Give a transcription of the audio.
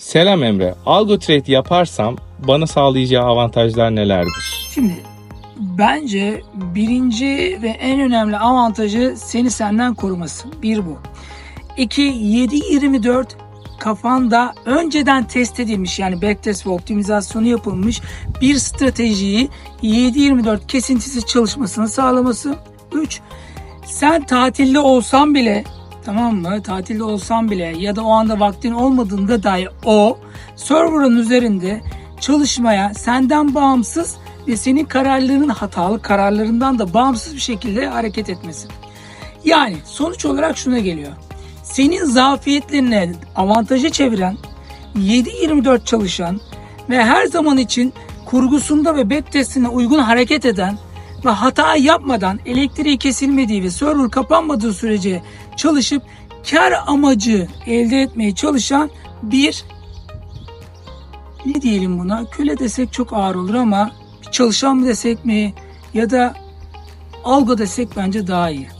Selam Emre. Algo trade yaparsam bana sağlayacağı avantajlar nelerdir? Şimdi bence birinci ve en önemli avantajı seni senden koruması. Bir bu. İki 7-24 kafanda önceden test edilmiş yani backtest ve optimizasyonu yapılmış bir stratejiyi 7-24 kesintisiz çalışmasını sağlaması. 3. Sen tatilde olsan bile tamam mı? Tatilde olsan bile ya da o anda vaktin olmadığında dahi o server'ın üzerinde çalışmaya senden bağımsız ve senin kararlarının hatalı kararlarından da bağımsız bir şekilde hareket etmesi. Yani sonuç olarak şuna geliyor. Senin zafiyetlerini avantaja çeviren, 7-24 çalışan ve her zaman için kurgusunda ve backtestine uygun hareket eden ve hata yapmadan elektriği kesilmediği ve server kapanmadığı sürece çalışıp kar amacı elde etmeye çalışan bir ne diyelim buna köle desek çok ağır olur ama çalışan mı desek mi ya da algo desek bence daha iyi.